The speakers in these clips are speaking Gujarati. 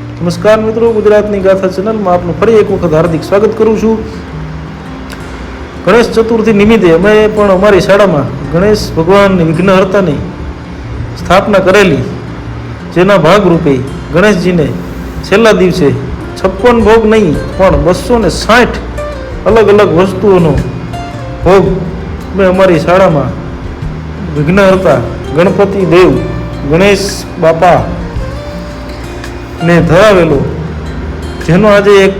નમસ્કાર મિત્રો, ગુજરાતની ગાથા ચેનલમાં આપનું ફરી એક વખત હાર્દિક સ્વાગત કરું છું. ગણેશ ચતુર્થી નિમિત્તે અમે પણ અમારી શાળામાં ગણેશ ભગવાનની વિઘ્નહર્તાની સ્થાપના કરેલી, જેના ભાગરૂપે ગણેશજીને છેલ્લા દિવસે છપ્પન ભોગ નહીં, પણ બસો ને સાઠ અલગ અલગ વસ્તુઓનો ભોગ અમે અમારી શાળામાં વિઘ્નહર્તા ગણપતિ દેવ, ગણેશ બાપા ને ધરાવેલો. જેનો આજે એક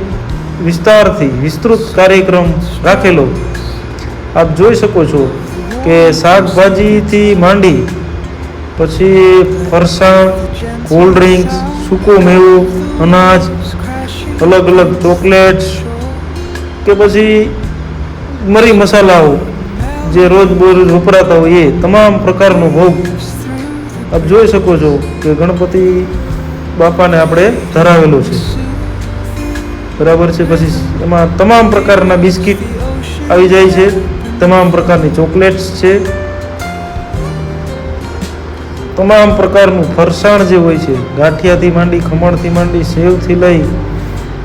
વિસ્તારથી વિસ્તૃત કાર્યક્રમ રાખેલો. આપ જોઈ શકો છો કે શાકભાજીથી માંડી પછી ફરસાણ કોલ્ડ ડ્રિંક્સ સૂકો મેવો, અનાજ, અલગ અલગ ચોકલેટ્સ કે પછી મરી મસાલાઓ જે રોજ વપરાતા હોય એ તમામ પ્રકારનો ભોગ આપ જોઈ શકો છો કે ગણપતિ બાપાને આપણે ધરાવેલો છે. બરાબર છે? પછી એમાં તમામ પ્રકારના બિસ્કિટ આવી જાય છે. તમામ પ્રકારની ચોકલેટ્સ છે. તમામ પ્રકારનું ફરસાણ જે હોય છે, ગાંઠિયાથી માંડી, ખમણથી માંડી, સેવથી લઈ,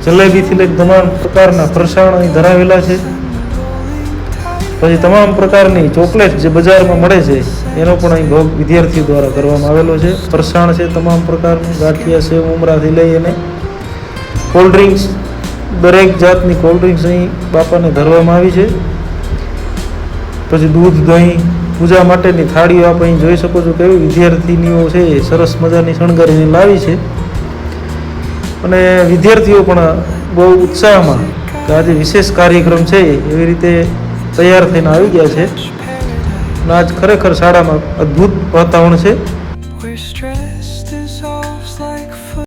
જલેબીથી લઈ, તમામ પ્રકારના ફરસાણ અહીં ધરાવેલા છે. પછી તમામ પ્રકારની ચોકલેટ જે બજારમાં મળે છે, એનો પણ અહીં ભોગ વિદ્યાર્થીઓ દ્વારા કરવામાં આવેલો છે. ફરસાણ છે તમામ પ્રકારનું, ગાંઠિયા સેવ ઉમરાથી લઈ અને કોલ્ડ ડ્રિંક્સ દરેક જાતની કોલ્ડ ડ્રિંક્સ અહીં બાપાને ધરવામાં આવી છે. પછી દૂધ, દહીં, પૂજા માટેની થાળીઓ આપ અહીં જોઈ શકો છો કેવી વિદ્યાર્થીનીઓ છે, એ સરસ મજાની શણગારીને લાવી છે. અને વિદ્યાર્થીઓ પણ બહુ ઉત્સાહમાં કે આજે વિશેષ કાર્યક્રમ છે, એવી રીતે તૈયાર થઈને આવી ગયા છે. આજ ખરેખર શાળામાં અદ્ભુત વાતાવરણ છે.